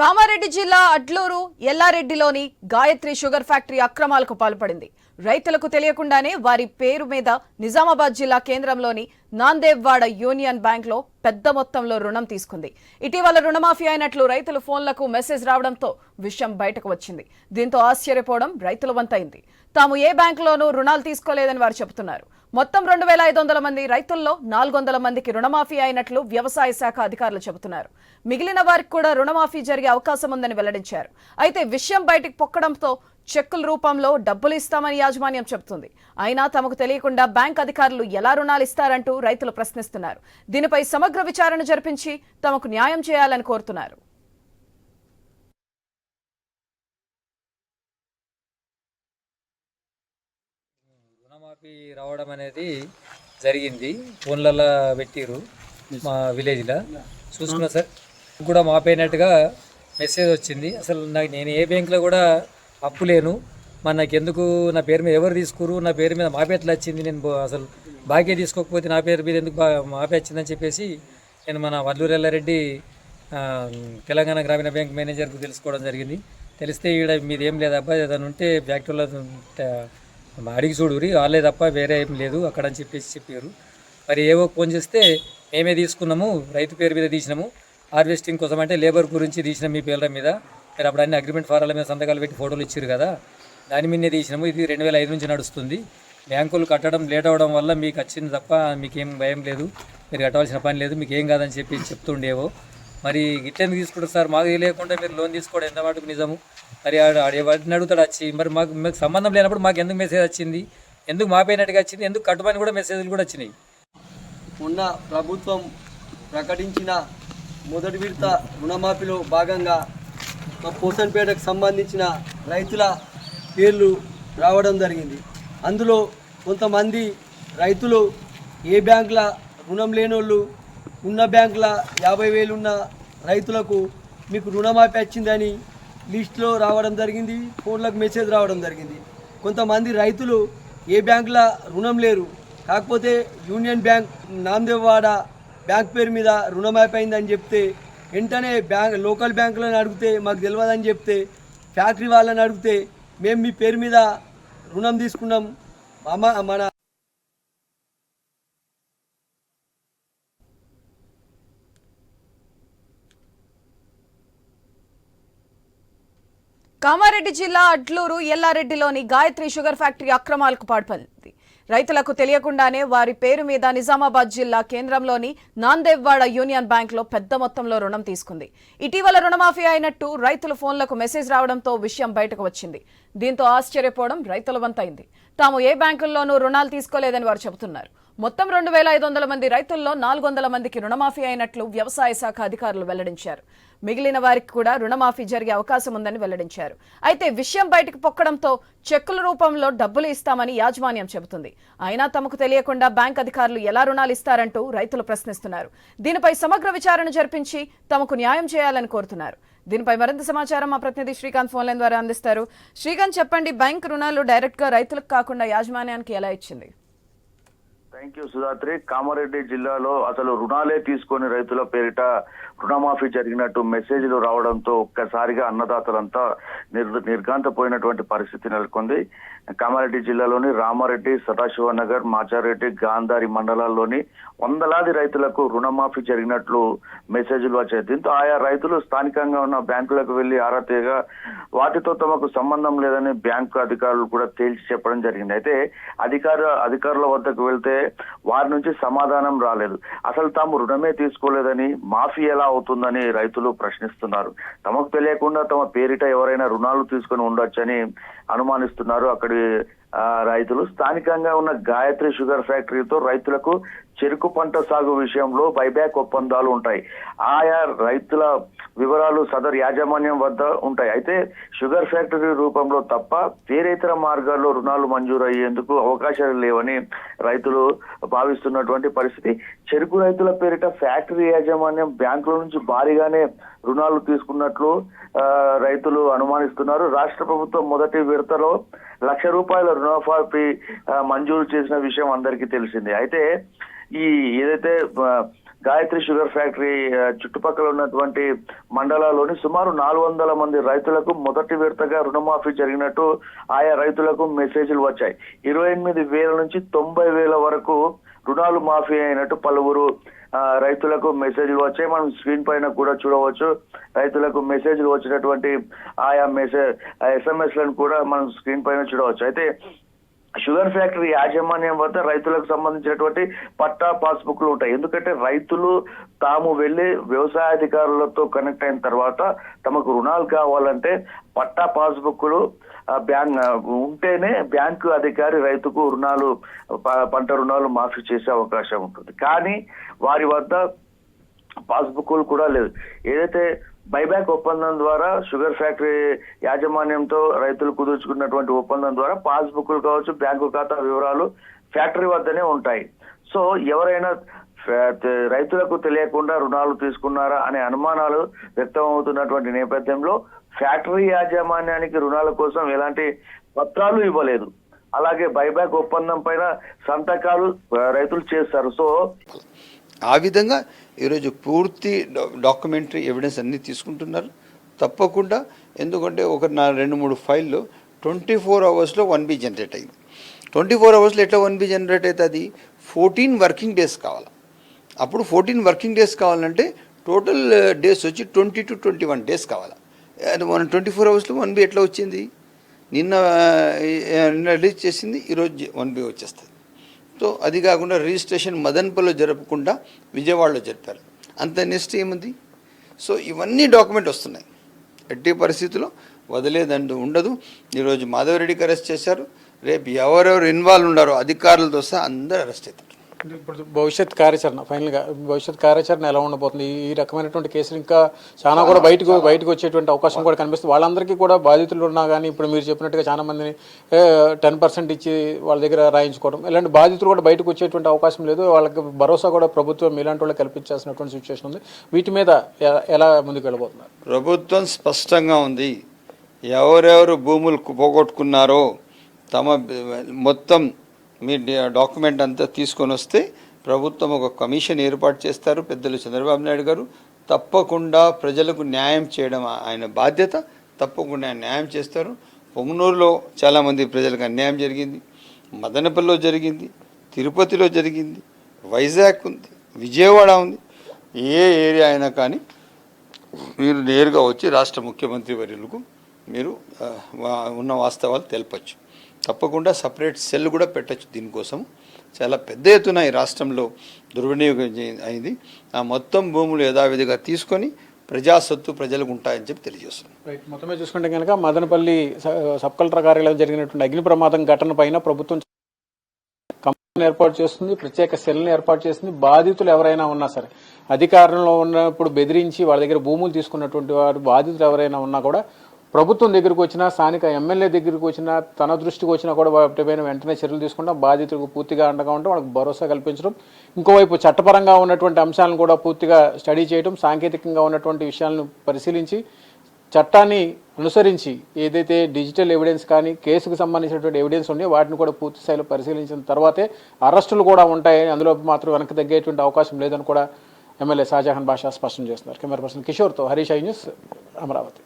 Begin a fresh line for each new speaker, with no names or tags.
కామారెడ్డి జిల్లా అడ్లూరు ఎల్లారెడ్డిలోని Gayatri sugar factory అక్రమాలకు పాల్పడింది. రైతులకు తెలియకుండానే వారి పేరు మీద నిజామాబాద్ జిల్లా కేంద్రంలోని నాందేవ్వాడ యూనియన్ బ్యాంక్లో పెద్ద మొత్తంలో రుణం తీసుకుంది. ఇటీవల రుణమాఫీ అయినట్లు రైతుల ఫోన్లకు మెసేజ్ రావడంతో విషయం బయటకు వచ్చింది. దీంతో ఆశ్చర్యపోవడం రైతుల వంతైంది. తాము ఏ బ్యాంకులోనూ రుణాలు తీసుకోలేదని వారు చెబుతున్నారు. మొత్తం రెండు వేల ఐదు వందల మంది రైతుల్లో నాలుగు వందల మందికి రుణమాఫీ అయినట్లు వ్యవసాయ శాఖ అధికారులు చెబుతున్నారు. మిగిలిన వారికి కూడా రుణమాఫీ జరిగే అవకాశం ఉందని వెల్లడించారు. అయితే విషయం బయటకు పొక్కడంతో చెక్కుల రూపంలో డబ్బులు ఇస్తామని యాజమాన్యం చెబుతుంది. అయినా తమకు తెలియకుండా బ్యాంక్ అధికారులు ఎలా రుణాలు ఇస్తారంటూ రైతులు ప్రశ్నిస్తున్నారు. దీనిపై సమగ్ర విచారణ జరిపించి తమకు న్యాయం చేయాలని కోరుతున్నారు.
రుణమాఫీ రావడం అనేది జరిగింది. ఫోన్లలో పెట్టిరు మా విలేజ్లో. చూసుకున్నా సార్. కూడా మాపోయినట్టుగా మెసేజ్ వచ్చింది. అసలు నాకు నేను ఏ బ్యాంకులో కూడా అప్పు లేను. మరి నాకు ఎందుకు నా పేరు మీద ఎవరు తీసుకురు నా పేరు మీద మాపే వచ్చింది? నేను అసలు బాకీ తీసుకోకపోతే నా పేరు మీద ఎందుకు బా- మాపే వచ్చిందని చెప్పేసి నేను మన వల్లూరు ఎల్లారెడ్డి తెలంగాణ గ్రామీణ బ్యాంక్ మేనేజర్కు తెలుసుకోవడం జరిగింది. తెలిస్తే ఈడ మీదేం లేదు అబ్బాయి ఏదైనా ఉంటే ఫ్యాక్టరీలో అడిగి చూడురి వాళ్ళే తప్ప వేరే ఏం లేదు అక్కడ అని చెప్పేసి చెప్పారు. మరి ఏవో ఫోన్ చేస్తే మేమే తీసుకున్నాము రైతు పేరు మీద తీసినాము హార్వెస్టింగ్ కోసం అంటే లేబర్ గురించి తీసినాం మీ పేర్ల మీద. మీరు అప్పుడు అన్ని అగ్రిమెంట్ ఫారాల మీద సంతకాలు పెట్టి ఫోటోలు ఇచ్చారు కదా దాని మీదనే తీసినాము. ఇది రెండు వేల ఐదు నుంచి నడుస్తుంది. బ్యాంకులు కట్టడం లేట్ అవ్వడం వల్ల మీకు వచ్చింది తప్ప మీకేం భయం లేదు మీరు కట్టవలసిన పని లేదు మీకు ఏం కాదని చెప్పి చెప్తుండేవో. మరి ఇట్లెందుకు తీసుకుంటారు సార్? మాకు తెలియకుండా మీరు లోన్ తీసుకోవడం ఎంత మటుకు నిజము? మరి ఆడ వాటిని అడుగుతాడు వచ్చి? మరి మాకు మీకు సంబంధం లేనప్పుడు మాకు ఎందుకు మెసేజ్ వచ్చింది? ఎందుకు మాపోయినట్టుగా వచ్చింది? ఎందుకు కట్టుమని కూడా మెసేజ్లు కూడా వచ్చినాయి?
మొన్న ప్రభుత్వం ప్రకటించిన మొదటి విడత రుణమాఫీలో భాగంగా మా పోసన్పేటకు సంబంధించిన రైతుల పేర్లు రావడం జరిగింది. అందులో కొంతమంది రైతులు ఏ బ్యాంకుల రుణం లేనోళ్ళు ఉన్న బ్యాంకుల యాభై వేలు ఉన్న రైతులకు మీకు రుణమాఫీ వచ్చిందని లిస్టులో రావడం జరిగింది ఫోన్లకు మెసేజ్ రావడం జరిగింది. కొంతమంది రైతులు ఏ బ్యాంకుల రుణం లేరు. కాకపోతే యూనియన్ బ్యాంక్ నాందేవాడ బ్యాంక్ పేరు మీద రుణమాఫీ అయిందని చెప్తే వెంటనే బ్యాంక్ లోకల్ బ్యాంకులను అడిగితే మాకు తెలియదని చెప్తే ఫ్యాక్టరీ వాళ్ళని అడిగితే మేము మీ పేరు మీద రుణం తీసుకున్నాం. మన
కామారెడ్డి జిల్లా అడ్లూరు ఎల్లారెడ్డిలోని గాయత్రి షుగర్ ఫ్యాక్టరీ అక్రమాలకు పాల్పడింది. రైతులకు తెలియకుండానే వారి పేరు మీద నిజామాబాద్ జిల్లా కేంద్రంలోని నాందేవ్వాడ యూనియన్ బ్యాంక్లో పెద్ద మొత్తంలో రుణం తీసుకుంది. ఇటీవల రుణమాఫీ అయినట్టు రైతుల ఫోన్లకు మెసేజ్ రావడంతో విషయం బయటకు వచ్చింది. దీంతో ఆశ్చర్యపోవడం రైతుల వంతైంది. తాము ఏ బ్యాంకుల్లోనూ రుణాలు తీసుకోలేదని వారు చెబుతున్నారు. మొత్తం రెండు వేల ఐదు వందల మంది రైతుల్లో నాలుగు వందల మందికి రుణమాఫీ అయినట్లు వ్యవసాయ శాఖ అధికారులు వెల్లడించారు. మిగిలిన వారికి కూడా రుణమాఫీ జరిగే అవకాశం ఉందని వెల్లడించారు. అయితే విషయం బయటకు పొక్కడంతో చెక్కుల రూపంలో డబ్బులు ఇస్తామని యాజమాన్యం చెబుతుంది. అయినా తమకు తెలియకుండా బ్యాంక్ అధికారులు ఎలా రుణాలు ఇస్తారంటూ రైతులు ప్రశ్నిస్తున్నారు. దీనిపై సమగ్ర విచారణ జరిపించి తమకు న్యాయం చేయాలని కోరుతున్నారు. దీనిపై మరింత సమాచారం మా ప్రతినిధి శ్రీకాంత్ ఫోన్లైన్ ద్వారా అందిస్తారు. శ్రీకాంత్ చెప్పండి బ్యాంక్ రుణాలు డైరెక్ట్గా రైతులకు కాకుండా యాజమాన్యానికి ఎలా ఇచ్చింది?
థ్యాంక్ యూ సుధాత్రి కామారెడ్డి జిల్లాలో అసలు రుణాలే తీసుకొని రైతుల పేరిట రుణమాఫీ జరిగినట్టు మెసేజ్లు రావడంతో ఒక్కసారిగా అన్నదాతలంతా నిర్ నిర్గాంతపోయినటువంటి పరిస్థితి నెలకొంది. కామారెడ్డి జిల్లాలోని రామారెడ్డి సదాశివనగర్ మాచారెడ్డి గాంధారి మండలాల్లోని వందలాది రైతులకు రుణమాఫీ జరిగినట్లు మెసేజ్లు వచ్చాయి. దీంతో ఆయా రైతులు స్థానికంగా ఉన్న బ్యాంకులకు వెళ్ళి ఆరా తీయగా వాటితో తమకు సంబంధం లేదని బ్యాంకు అధికారులు కూడా తేల్చి చెప్పడం జరిగింది. అయితే అధికార అధికారుల వద్దకు వెళ్తే వారి నుంచి సమాధానం రాలేదు. అసలు తాము రుణమే తీసుకోలేదని మాఫీ ఎలా అవుతుందని రైతులు ప్రశ్నిస్తున్నారు. తమకు తెలియకుండా తమ పేరిట ఎవరైనా రుణాలు తీసుకొని ఉండొచ్చని అనుమానిస్తున్నారు. అక్కడి ఆ, రైతులు. స్థానికంగా ఉన్న గాయత్రి షుగర్ ఫ్యాక్టరీతో రైతులకు చెరుకు పంట సాగు విషయంలో బైబ్యాక్ ఒప్పందాలు ఉంటాయి. ఆయా రైతుల వివరాలు సదర్ యాజమాన్యం వద్ద ఉంటాయి. అయితే షుగర్ ఫ్యాక్టరీ రూపంలో తప్ప వేరేతర మార్గాల్లో రుణాలు మంజూరు అయ్యేందుకు అవకాశాలు లేవని రైతులు భావిస్తున్నటువంటి పరిస్థితి. చెరుకు రైతుల పేరిట ఫ్యాక్టరీ యాజమాన్యం బ్యాంకుల నుంచి భారీగానే రుణాలు తీసుకున్నట్లు రైతులు అనుమానిస్తున్నారు. రాష్ట్ర ప్రభుత్వం మొదటి విడతలో లక్ష రూపాయల రుణమాఫీ మంజూరు చేసిన విషయం అందరికీ తెలిసింది. అయితే ఈ ఏదైతే గాయత్రి షుగర్ ఫ్యాక్టరీ చుట్టుపక్కల ఉన్నటువంటి మండలాల్లోని సుమారు నాలుగు వందల మంది రైతులకు మొదటి విడతగా రుణమాఫీ జరిగినట్టు ఆయా రైతులకు మెసేజ్లు వచ్చాయి. ఇరవై ఎనిమిది వేల నుంచి తొంభై వేల వరకు రుణాలు మాఫీ అయినట్టు పలువురు రైతులకు మెసేజ్లు వచ్చాయి. మనం స్క్రీన్ పైన కూడా చూడవచ్చు. రైతులకు మెసేజ్లు వచ్చినటువంటి ఆయా మెసేజ్ ఎస్ఎంఎస్లను కూడా మనం స్క్రీన్ పైన చూడవచ్చు. అయితే షుగర్ ఫ్యాక్టరీ యాజమాన్యం వద్ద రైతులకు సంబంధించినటువంటి పట్టా పాస్బుక్లు ఉంటాయి. ఎందుకంటే రైతులు తాము వెళ్ళి వ్యవసాయ అధికారులతో కనెక్ట్ అయిన తర్వాత తమకు రుణాలు కావాలంటే పట్టా పాస్బుక్లు బ్యాంక్ ఉంటేనే బ్యాంకు అధికారి రైతుకు రుణాలు ప- పంట రుణాలు మాఫీ చేసే అవకాశం ఉంటుంది. కానీ వారి వద్ద పాస్బుక్లు కూడా లేదు. ఏదైతే బైబ్యాక్ ఒప్పందం ద్వారా షుగర్ ఫ్యాక్టరీ యాజమాన్యంతో రైతులు కుదుర్చుకున్నటువంటి ఒప్పందం ద్వారా పాస్బుక్లు కావచ్చు బ్యాంకు ఖాతా వివరాలు ఫ్యాక్టరీ వద్దనే ఉంటాయి. సో ఎవరైనా ఫ్యా- రైతులకు తెలియకుండా రుణాలు తీసుకున్నారా అనే అనుమానాలు వ్యక్తం అవుతున్నటువంటి నేపథ్యంలో ఫ్యాక్టరీ యాజమాన్యానికి రుణాల కోసం ఎలాంటి పత్రాలు ఇవ్వలేదు. అలాగే బైబ్యాక్ ఒప్పందం పైన సంతకాలు రైతులు చేస్తారు సో
ఆ విధంగా ఈరోజు పూర్తి డాక్యుమెంటరీ ఎవిడెన్స్ అన్నీ తీసుకుంటున్నారు. తప్పకుండా ఎందుకంటే ఒక నా రెండు మూడు ఫైల్లో ట్వంటీ ఫోర్ అవర్స్లో వన్ బి జనరేట్ అయింది. ట్వంటీ ఫోర్ అవర్స్లో ఎట్లా వన్ బి జనరేట్ అవుతుంది ఫోర్టీన్ వర్కింగ్ డేస్ కావాలి. అప్పుడు ఫోర్టీన్ వర్కింగ్ డేస్ కావాలంటే టోటల్ డేస్ వచ్చి twenty two twenty one days కావాలి. వన్ ట్వంటీ ఫోర్ అవర్స్లో వన్ బి ఎట్లా వచ్చింది? నిన్న నిన్న రిలీజ్ చేసింది ఈరోజు వన్ బి వచ్చేస్తుంది. సో అది కాకుండా రిజిస్ట్రేషన్ మదన్పల్లో జరపకుండా విజయవాడలో జరిపారు. అంత నెక్స్ట్ ఏముంది? సో ఇవన్నీ డాక్యుమెంట్ వస్తున్నాయి. ఎట్టి పరిస్థితుల్లో వదిలేదంటూ ఉండదు. ఈరోజు మాధవరెడ్డికి అరెస్ట్ చేశారు. రేపు ఎవరెవరు ఇన్వాల్వ్ ఉన్నారో అధికారులతో సహా అందరూ అరెస్ట్ అవుతారు.
ఇప్పుడు భవిష్యత్ కార్యాచరణ ఫైనల్గా భవిష్యత్ కార్యాచరణ ఎలా ఉండబోతుంది? ఈ రకమైనటువంటి కేసులు ఇంకా చాలా కూడా బయటకు బయటకు వచ్చేటువంటి అవకాశం కూడా కనిపిస్తుంది. వాళ్ళందరికీ కూడా బాధితులు ఉన్నా కానీ ఇప్పుడు మీరు చెప్పినట్టుగా చాలా మందిని టెన్ పర్సెంట్ ఇచ్చి వాళ్ళ దగ్గర రాయించుకోవడం. ఇలాంటి బాధితులు కూడా బయటకు వచ్చేటువంటి అవకాశం లేదు. వాళ్ళకి భరోసా కూడా ప్రభుత్వం ఇలాంటి వాళ్ళు కల్పించాల్సినటువంటి సిచ్యువేషన్ ఉంది. వీటి మీద ఎలా ముందుకు వెళ్ళబోతున్నారు?
ప్రభుత్వం స్పష్టంగా ఉంది. ఎవరెవరు భూములు పోగొట్టుకున్నారో తమ మొత్తం మీ డాక్యుమెంట్ అంతా తీసుకొని వస్తే ప్రభుత్వం ఒక కమిషన్ ఏర్పాటు చేస్తారు. పెద్దలు చంద్రబాబు నాయుడు గారు. తప్పకుండా ప్రజలకు న్యాయం చేయడం ఆయన బాధ్యత. తప్పకుండా ఆయన న్యాయం చేస్తారు. పొంగనూరులో చాలామంది ప్రజలకు అన్యాయం జరిగింది. మదనపల్లిలో జరిగింది. తిరుపతిలో జరిగింది. వైజాగ్ ఉంది. విజయవాడ ఉంది. ఏ ఏరియా అయినా కానీ మీరు నేరుగా వచ్చి రాష్ట్ర ముఖ్యమంత్రి వర్యులకు మీరు ఉన్న వాస్తవాలు తెలపచ్చు. తప్పకుండా సపరేట్ సెల్ కూడా పెట్టచ్చు దీనికోసం. చాలా పెద్ద ఎత్తున ఈ రాష్ట్రంలో దుర్వినియోగం అయింది. ఆ మొత్తం భూములు యథావిధిగా తీసుకొని ప్రజాసత్తు ప్రజలకు ఉంటాయని చెప్పి తెలియజేస్తున్నాం.
రైట్. మొత్తమే చూసుకుంటే కనుక మదనపల్లి సబ్ కలెక్టర్ కార్యాలయం జరిగినటువంటి అగ్ని ప్రమాదం ఘటన పైన ప్రభుత్వం కమిషన్ ఏర్పాటు చేస్తుంది ప్రత్యేక సెల్ని ఏర్పాటు చేస్తుంది. బాధితులు ఎవరైనా ఉన్నా సరే అధికారంలో ఉన్నప్పుడు బెదిరించి వాళ్ళ దగ్గర భూములు తీసుకున్నటువంటి వారు బాధితులు ఎవరైనా ఉన్నా కూడా ప్రభుత్వం దగ్గరికి వచ్చినా స్థానిక ఎమ్మెల్యే దగ్గరికి వచ్చినా తన దృష్టికి వచ్చినా కూడా వాటిపైన వెంటనే చర్యలు తీసుకుంటాం. బాధితులకు పూర్తిగా అండగా ఉండడం వాళ్ళకి భరోసా కల్పించడం. ఇంకోవైపు చట్టపరంగా ఉన్నటువంటి అంశాలను కూడా పూర్తిగా స్టడీ చేయడం సాంకేతికంగా ఉన్నటువంటి విషయాలను పరిశీలించి చట్టాన్ని అనుసరించి ఏదైతే డిజిటల్ ఎవిడెన్స్ కానీ కేసుకు సంబంధించినటువంటి ఎవిడెన్స్ ఉన్నాయో వాటిని కూడా పూర్తి స్థాయిలో పరిశీలించిన తర్వాతే అరెస్టులు కూడా ఉంటాయి అందులో మాత్రం వెనక్కి తగ్గేటువంటి అవకాశం లేదని కూడా ఎమ్మెల్యే షాజహాన్ బాషా స్పష్టం చేస్తున్నారు. కెమెరా పర్సన్ కిషోర్తో హరీష్ ఐ న్యూస్ అమరావతి.